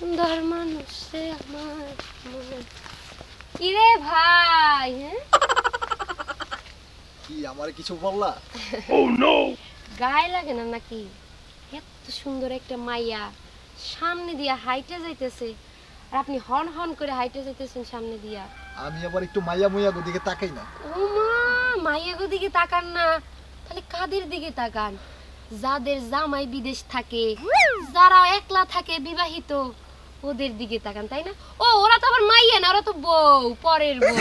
সুন্দর মানুষ সে আমার মন। কিরে ভাই হ্যাঁ? কি আমার কিছু বললা? গায়ে লাগে না নাকি? এত সুন্দর একটা মাইয়া সামনে দিয়া হাইটে যাইতেছে। আর আপনি হন হন করে হাইটে যাইতেছেন সামনে দিয়া। আমি আবার একটু মাইয়া মুইয়া দিকে তাকাই না। ওমা মাইয়াগো দিকে তাকান না। তাহলে কাদের দিকে তাকান? যাদের জামাই বিদেশ থাকে যারা একলা থাকে বিবাহিত ওদের দিকে তাকান তাই না? ও ওরা তো আবার মাইয়া না ওরা তো বউ পরের বউ।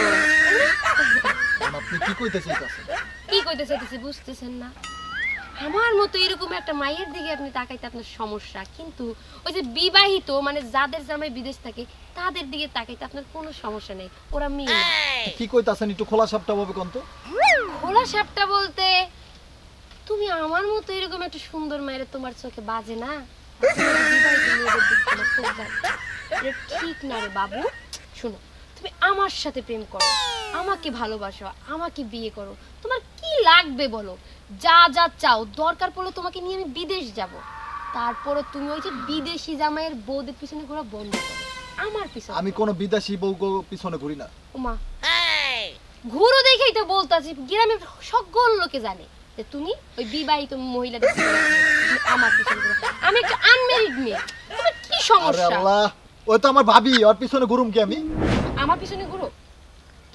আপনি কি কইতে চাইতেছেন কি কইতে চাইতেছে বুঝতেছেন না। আমার মতো এরকম একটা মায়ের দিকে আপনি তাকাইতে আপনার সমস্যা কিন্তু ওই যে বিবাহিত মানে যাদের জামাই বিদেশ থাকে তাদের দিকে তাকাইতে আপনার কোনো সমস্যা নেই। ওরা মেয়ে। কি কইতাছেন একটু খোলা সাপটা ভাবে কোন তো? খোলা সাপটা বলতে তুমি আমার মতো এরকম একটা সুন্দর মায়ের তোমার চোখে বাজে না? ঠিক না রে বাবু শোনো তুমি আমার সাথে প্রেম করো আমাকে ভালোবাসো আমাকে বিয়ে করো। তোমার কি লাগবে বলো? যা যা চাও দরকার পড়লে তোমাকে নিয়ে আমি বিদেশ যাব। তারপরে তুমি ওই যে বিদেশি জামাইয়ের বৌদের পিছনে ঘোরা বন্ধ করো। আমার পিছনে আমি কোনো বিদেশি বউ পিছনে ঘুরি না। ওমা ঘুরো দেখেই তো বলতাছি গ্রামের সকল লোকে জানে। যে তুমি ওই বিবাহিত মহিলাদের আমার পিছনে আমি একটা আনমেরিড মেয়ে। তোমার কি আরে সমস্যা? আল্লাহ ওই তো আমার ভাবি ওর পিছনে ঘুরুম কি আমি? আমার পিছনে ঘুরো?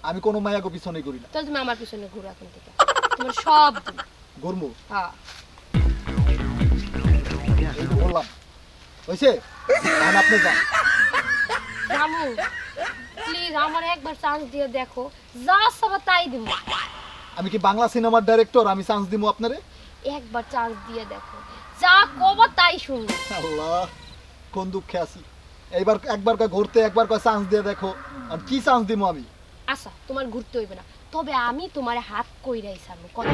আমি কোনো মায়াগো পিছনে ঘুরি না। তাহলে তুমি আমার পিছনে ঘুরো এখন থেকে। তোমার সব দিন। ঘুরমু? হ্যাঁ। এই তো বললাম। হয়েছে এখন আপনি যান। রামু প্লিজ আমার একবার চান্স দিয়ে দেখো। যা সবা তাই দিব আমি কি বাংলা সিনেমার ডাইরেক্টর আমি চান্স দিমু আপনারে? একবার চান্স দিয়ে দেখো। যা কবা তাই শুনব। আল্লাহ কোন দুঃখে আছি। এইবার একবার কয় ঘুরতে একবার কয় চান্স দিয়ে দেখো। আর কি চান্স দিমু আমি? আচ্ছা তোমার ঘুরতে হইবে না। তবে আমি তোমার হাত কইরাই সারবো কথা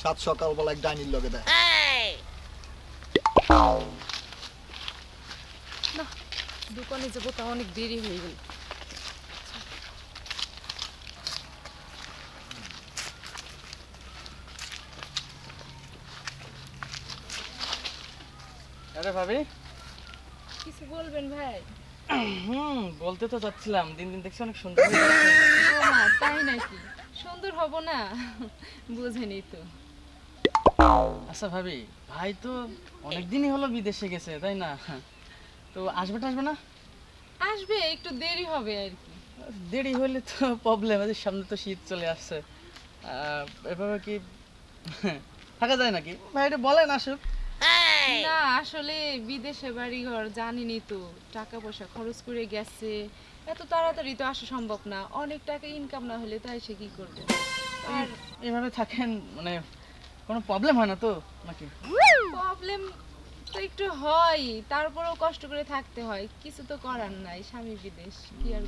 সাত সকাল সকালবেলা এক ডাইনির লগে দেয় দোকানে যাব তা অনেক দেরি হয়ে গেল। আরে ভাবি। কিছু বলবেন ভাই? হুম বলতে তো চাচ্ছিলাম। দিন দিন দেখছি অনেক সুন্দর তাই নাকি? সুন্দর হব না? বুঝেনি তো। আচ্ছা ভাবি ভাই তো অনেক দিনই হলো বিদেশে গেছে তাই না? তো আসবে আসবে না? আসবে একটু দেরি হবে আর কি। দেরি হলে তো প্রবলেম আছে সামনে তো শীত চলে আসছে। এভাবে কি থাকা যায় নাকি? ভাই এটা বলেন আসুক। না আসলে বিদেশে বাড়ি ঘর জানিনি তো। টাকা পয়সা খরচ করে গেছে। এত তাড়াতাড়ি তো আসা সম্ভব না। অনেক টাকা ইনকাম না হলে তাই সে কি করবে? আর এভাবে থাকেন মানে কোনো প্রবলেম হয় না তো নাকি? প্রবলেম তো একটু হয়। তারপরেও কষ্ট করে থাকতে হয়। কিছু তো করার নাই স্বামী বিদেশ কি আর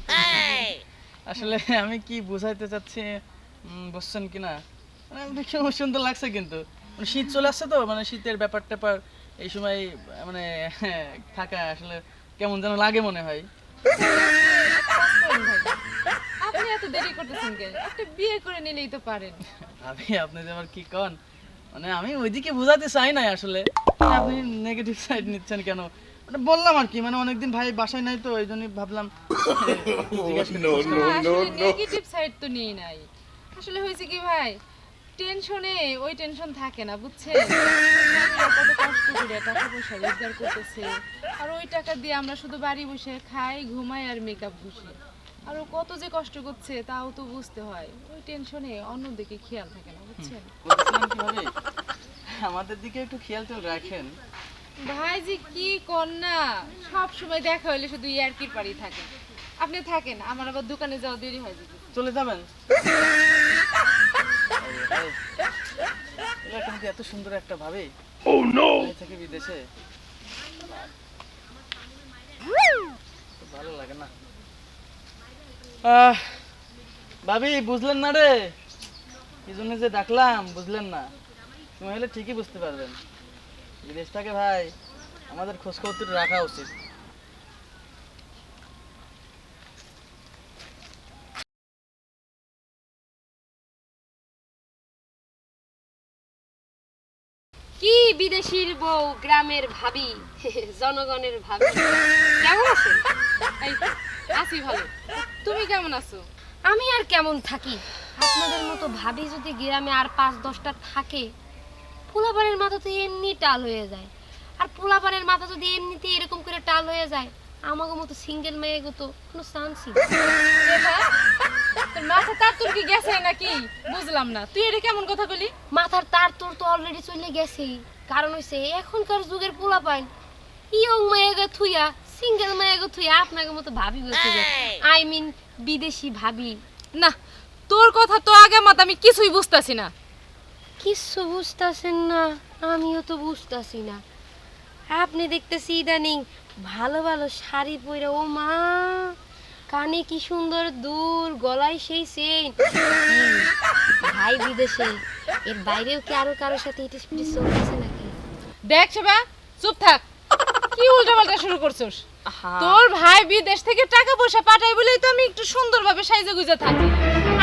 আসলে আমি কি বুঝাইতে চাচ্ছি উম, বুঝছেন কিনা? মানে দেখে সুন্দর লাগছে কিন্তু। মানে শীত চলে আসছে তো মানে শীতের ব্যাপার ট্যাপার এই সময় মানে থাকা আসলে কেমন যেন লাগে মনে হয়। আপনি এত দেরি করতেছেন কেন? একটা বিয়ে করে নিলেই তো পারেন। ভাবি আপনি যে আবার কি কন? মানে আমি ওইদিকে বোঝাতে চাই না আসলে। আপনি নেগেটিভ সাইড নিচ্ছেন কেন? মানে বললাম আর কি মানে অনেকদিন ভাই বাসায় নাই তো এই জন্যই ভাবলাম নেগেটিভ সাইড তো নেই নাই। আসলে হয়েছে কি ভাই টেনশনে ওই টেনশন থাকে না বুঝছেন? স্বামীরা কত কষ্ট টাকা পয়সা রোজগার করতেছে। আর ওই টাকা দিয়ে আমরা শুধু বাড়ি বসে খাই ঘুমাই আর মেকআপ ঘুষি। আর ও কত যে কষ্ট করছে তাও তো বুঝতে হয়। ওই টেনশনে অন্যদিকে খেয়াল থাকে না বুঝছেন? কি আমাদের দিকে একটু খেয়াল টেয়াল রাখেন। ভাই যে কি কন্যা! সব সময় দেখা হইলে শুধু ইয়ারকির পাড়ি থাকে। আপনি থাকেন আমার আবার দোকানে যাওয়া দেরি হয় চলে যাবেন? এত সুন্দর একটা ভাবে না আহ, ভাবি বুঝলেন না রে? কি জন্য যে ডাকলাম বুঝলেন না। তুমি হলে ঠিকই বুঝতে পারবেন। বিদেশটাকে ভাই আমাদের খোঁজখবর রাখা উচিত কি বিদেশির বউ গ্রামের ভাবি জনগণের ভাবি। কেমন এই আছি ভালো। তুমি কেমন আছো? আমি আর কেমন থাকি? আপনাদের মতো ভাবি যদি গ্রামে আর পাঁচ দশটা থাকে পোলাপানের মাথা তো এমনি টাল হয়ে যায়। আর পোলাপানের মাথা যদি এমনিতে এরকম করে টাল হয়ে যায় আমাকে মতো সিঙ্গেল মেয়ে তো কোনো চান্সই মাথা তার তোর কি গেছে নাকি? বুঝলাম না। তুই এটা কেমন কথা বলি? মাথার তার তোর তো অলরেডি চলে গেছেই। কারণ হইছে এখনকার যুগের পোলা পাইন ইয়ং মেয়েকে থুইয়া সিঙ্গেল মেয়েকে থুইয়া আপনাকে মতো ভাবি বলতে আই মিন বিদেশি ভাবি। না তোর কথা তো আগে মত আমি কিছুই বুঝতাছি না। কিছু বুঝতাছেন না আমিও তো বুঝতাছি না। আপনি দেখতেছি ইদানিং ভালো ভালো শাড়ি পরে ও মা কানে কি সুন্দর দূর গলায় সেই চেন ভাই বিদেশে এর বাইরেও কি আরও কারোর সাথে ইটিস পিটিস চলতেছে নাকি? দেখ সেবা চুপ থাক। কি উল্টা পাল্টা শুরু করছস? তোর ভাই বিদেশ থেকে টাকা পয়সা পাঠাই বলেই তো আমি একটু সুন্দরভাবে সাইজে গুজে থাকি।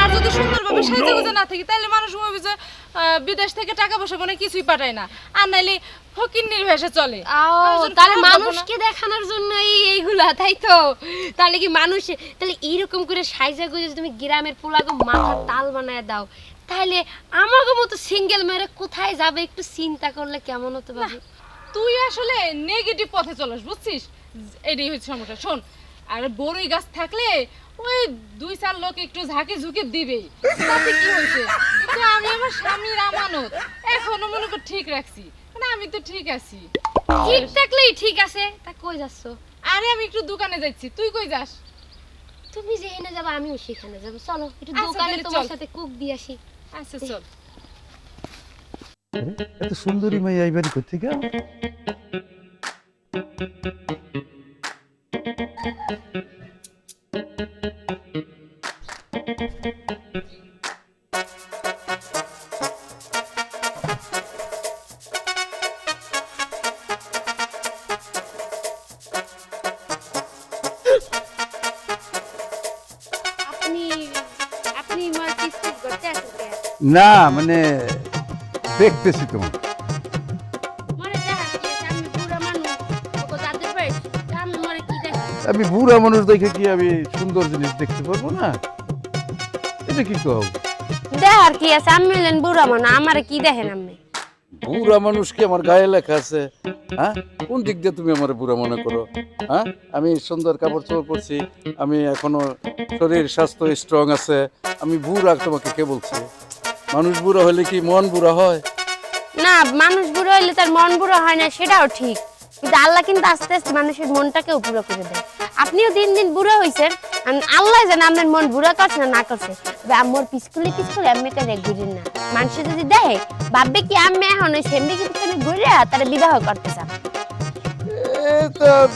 আর যদি সুন্দরভাবে সাইজে গুজে না থাকি তাহলে মানুষ যে বিদেশ থেকে টাকা পয়সা কোনো কিছুই পাঠায় না। আর নাইলে চলে। তাহলে? মানুষকে দেখানোর জন্য এই এইগুলা তাই তো? তাহলে কি মানুষ তাহলে এইরকম করে সাইজা গুজে তুমি গ্রামের পোলাগো তাল বানায় দাও তাহলে আমাকে মতো সিঙ্গেল মেরে কোথায় যাবে? একটু চিন্তা করলে কেমন হতে পারে তুই আসলে নেগেটিভ পথে চলস বুঝছিস? এটাই হচ্ছে সমস্যা। শোন আর বড়ই গাছ থাকলে ওই দুই চার লোক একটু ঝাঁকে ঝুঁকে দিবেই। তাতে কি হয়েছে? আমি আমার স্বামীর আমানত এখনও মনে কর ঠিক রাখছি। মানে আমি তো ঠিক আছি। ঠিক থাকলেই ঠিক আছে। তা কই যাচ্ছ? আরে আমি একটু দোকানে যাচ্ছি। তুই কই যাস? তুমি যেখানে যাবে আমিও সেখানে যাব। চলো একটু আচ্ছা, দোকানে তোমার সাথে কুক দিয়ে আসি। আচ্ছা চল। এত সুন্দরী মাই এইবারই করতে গা না মানে দেখতেছি তোমার আমি বুড়া মানুষ। আমি দেখা আমি কি আমি সুন্দর জিনিস দেখতে পারব না? এটা কি কও? দেখার কি আছে আমি হলেন বুড়া মানুষ আমার কি দেখেন আপনি? বুড়া মানুষ কি আমার গায়ে লেখা আছে? হ্যাঁ? কোন দিক দিয়ে তুমি আমার বুড়া মনে করো? হ্যাঁ? আমি সুন্দর কাপড় চোপড় পরছি আমি এখনও শরীর স্বাস্থ্য স্ট্রং আছে আমি বুড়া তোমাকে কে বলছি? মানুষ বুড়া হলে কি মন বুড়ো হয়? না মানুষ বুড়ো হইলে তার মন বুড়ো হয় না সেটাও ঠিক। কিন্তু আল্লাহ কিন্তু আস্তে আস্তে মানুষের মনটাকেও বুড়ো করে দেয়। আপনিও দিন দিন বুড়ো হয়েছেন আল্লাহ জানে আপনার মন বুড়ো করছে না না করছে। আমার পিছকুলি পিছকুলি আমি কেন ঘুরেন না। মানুষ যদি দেয় ভাববে কি আমি এখন ওই সেমনি কিন্তু কেন ঘুরে তারা বিবাহ করতে চান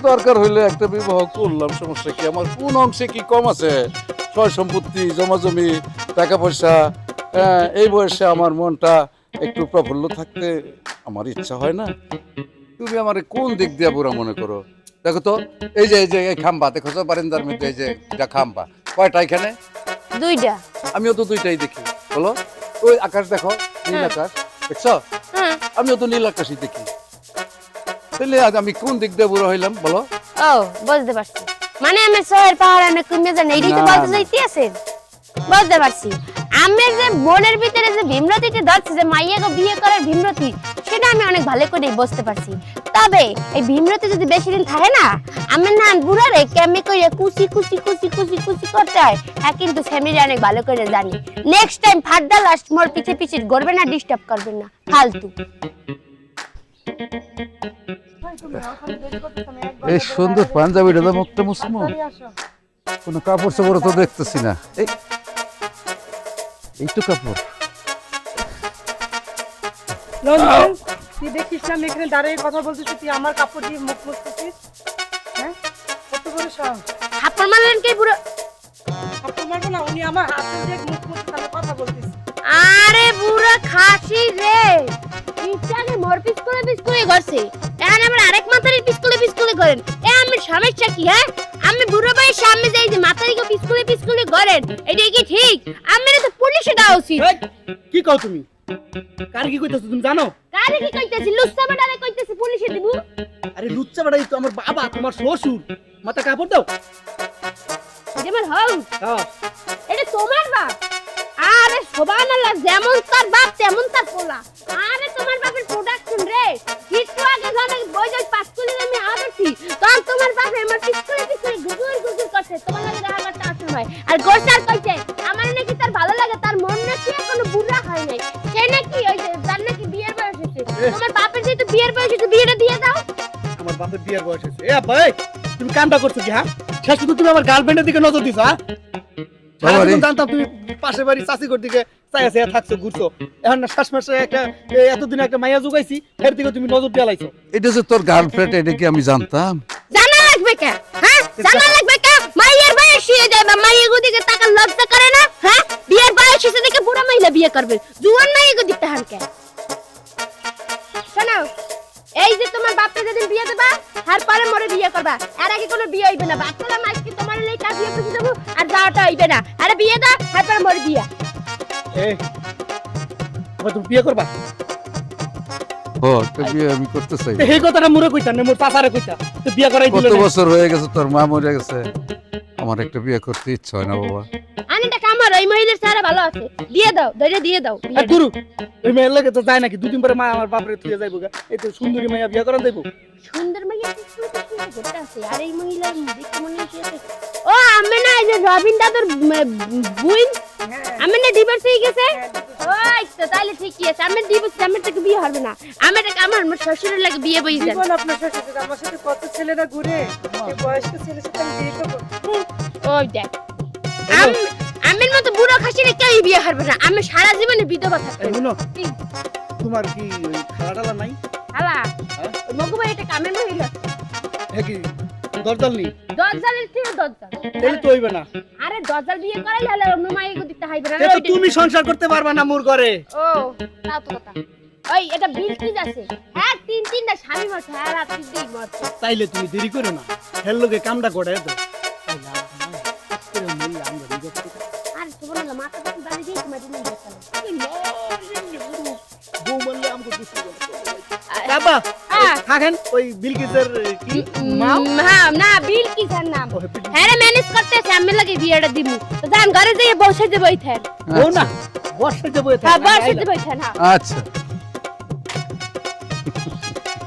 দরকার হইলে একটা বিবাহ করলাম সমস্যা কি? আমার কোন অংশে কি কম আছে? সয় সম্পত্তি জমাজমি টাকা পয়সা এই বয়সে আমার মনটা একটু প্রফুল্ল থাকতে আমার ইচ্ছা হয় না। তুমি আমার কোন দিক দিয়ে বুড়া মনে করো? দেখো তো এই যে এই যে এই খাম্বা দেখো তো বারিন্দার মধ্যে এই যে এটা খাম্বা। কয়টা এখানে? দুইটা। আমিও তো দুইটাই দেখি বলো? ওই আকাশ দেখো নীল আকাশ দেখছ? হ্যাঁ। আমিও তো নীল আকাশই দেখি। তাহলে আজ আমি কোন দিক দিয়ে বুড়া হইলাম বলো? ও বুঝতে পারছি। মানে আমি শহর পাহাড় অনেক কমে যান এইটাই তো বলতে। চাইতে আছেন বুঝতে পারছি। আমের যে মনের ভিতরে যে যে মাইয়াকে বিয়ে করার ভীমরতি, সেটা আমি অনেক ভালো করে বুঝতে পারছি। তবে এই ভীমরতি যদি বেশি দিন থাকে না, আমি না বুড়া রে করে করতে হয় হ্যাঁ কিন্তু অনেক ভালো করে জানি। নেক্সট টাইম ফাড্ডা লাস্ট মোর পিছে পিছে করবে না ডিস্টার্ব করবে না, ফালতু। এই সুন্দর পাঞ্জাবিটা একটা মুসমো কোনো কাপড় তো দেখতেছি না। এই এই তো কাপড় রঞ্জন তুই দেখিস না আমি এখানে দাঁড়িয়ে কথা বলতেছি তুই আমার কাপড় দিয়ে মুখ মুছতেছিস? হ্যাঁ? কত বড় হাপ্পর মারলেন কি বুড়ো মারবো না উনি আমার হাতে দিয়ে মুখ মুছতে কথা বলতেছি আরে বুড়া খাসি রে! ইটাকে মোর পিছকুলে পিছকুলে করছে। এখন আবার আরেক মাথারি পিছকুলে পিছকুলে করেন। এ আমি সমস্যা কি হ্যাঁ? আমি বুড়ো ভাইয়ের সামনে যাই যে মাথারিকে পিছকুলে পিছকুলে করেন এটা কি ঠিক? আমি তো পুলিশে দেওয়া উচিত। কি কও তুমি? কার কি কইতেছো তুমি জানো? কারে কি কইতেছি? লুচ্চা বাটারে কইতেছি পুলিশে দিবু। আরে লুচ্চা বেড়াই তো আমার বাবা তোমার শ্বশুর। মাথা কাপড় দাও। যেমন হও। হ্যাঁ। এটা তোমার বাপ। আরে সোবানাল্লাহ যেমন তার বাপ তেমন তার পোলা। আরে তোমার বাপের প্রোডাকশন রে। কিছু আগে যখন বই যাই পাস করে আমি আদরছি তখন তোমার বাপ আমার পিছনে পিছনে গুগুর গুগুর করছে। তোমার লাগে দেখা করতে আসে হয় আর গোসার কইছে আমার নাকি তার ভালো লাগে তার মন নাকি এখনও বুড়া হয় নাই। সে নাকি ওই যে তার নাকি বিয়ের বয়স হয়েছে। তোমার বাপের যেহেতু বিয়ের বয়স হয়েছে বিয়েটা দিয়ে দাও। আমার বাপের বিয়ের বয়স হয়েছে। এ এই, তুমি কামটা করছ কি হ্যাঁ? শেষ তুমি আমার গার্লফ্রেন্ডের দিকে নজর দিছো হ্যাঁ? বাবারে। জানতাম তুমি পাশের বাড়ি চাষিঘর দিকে চাইয়া চাইয়া থাকছো ঘুরছো। এখন না শ্বাস মাসে একটা এতদিন একটা মাইয়া জুগাইছি এর দিকে তুমি নজর দিয়ে লাইছো। এটা যে তোর গার্লফ্রেন্ড এটা কি আমি জানতাম? জানা লাগবে কে? হ্যাঁ? জানা লাগবে কে? মাইয়ের বয়স হয়ে যায় বা মাইয়ের গুদিকে টাকা লজ্জা করে না? হ্যাঁ? বিয়ের বয়স হয়েছে দেখে বুড়া মহিলা বিয়ে করবে। জুয়ান মাইয়ের গুদিক তাহান কে? শোনো এই যে তোমার বাপকে যেদিন বিয়ে দেবা আর পরে মরে বিয়ে করবা। আর আগে কোনো বিয়ে হইবে না। বাচ্চারা মাইকে তোমার লেখা বিয়ে করে দেবো আর যাওয়াটা হইবে না। আরে বিয়ে দাও আর পরে মরে বিয়ে। এ আবার তুমি বিয়ে করবা? ও তো বিয়ে আমি করতে চাই। এই কথাটা মুরে কইতা না মোর চাচারে কইতা তো বিয়ে করাই দিল কত বছর হয়ে গেছে তোর মা মরে গেছে। আমার একটা বিয়ে করতে ইচ্ছা হয় না বাবা। আনিটা কামার ওই মহিলার সারা ভালো আছে। দিয়ে দাও ধরে দিয়ে দাও গুরু ওই মেয়ের লাগে তো যায় নাকি? দুদিন পরে মা আমার বাপরে তুই যাইবো গা। এই তো সুন্দরী মাইয়া বিয়ে করা যাইবো। সুন্দর মাইয়া পিছনে পিছনে আছে আর এই মহিলার দেখে মনে হচ্ছে ও আমি না এই যে রবিন দাদুর বুইন আমি না ডিভোর্স হয়ে গেছে। ওই তো তাহলে ঠিকই আছে। আমি ডিভোর্স আমার থেকে বিয়ে হবে না। আমার থেকে আমার আমার শ্বশুরের লাগে বিয়ে বই দেন জীবন আপনার শ্বশুর সাথে আমার সাথে কত ছেলেরা ঘুরে? বয়স্ক ছেলের সাথে আমি বিয়ে করব। ওই দেখ। আম- আমের মতো বুড়ো খাসিরে কেউ বিয়ে করবে না। আমি সারা জীবনে বিধবা থাকব এই শুনো তোমার কি ওই খালা টালা নাই হ্যাঁ? ভাই এটা কামের মহিলা হ্যাঁ কি? দরজাল নেই। দজ্জালের থেকে দজ্জাল তাহলে তো হইবে না। আরে দজ্জাল বিয়ে করাইলে হলে অন্য মাইকে দিতে হইবে না। এ তো তুমি সংসার করতে পারবা না মোর ঘরে। ও তাও তো কথা। ওই এটা বিলকিস আছে হ্যাঁ তিন তিনটা স্বামী মরছে হ্যাঁ রাত্রি দিই মরছে? তাইলে তুমি দেরি করো না। হের লোকে কামটা করে তো চাই। আর তোমার মাথা পাতি বাড়ি দিয়ে তোমার দিন এই। বউ মারলে আমাকে দুষ্টি বাবা। থাকেন ওই বিলকিসের কি? মাও? হ্যাঁ না বিলকিসের নাম। হ্যাঁ ম্যানেজ করতেছে আমি লাগে বিয়েটা দিমু। তো যান ঘরে যেয়ে বসে ও না বসে হ্যাঁ বসে হ্যাঁ। আচ্ছা।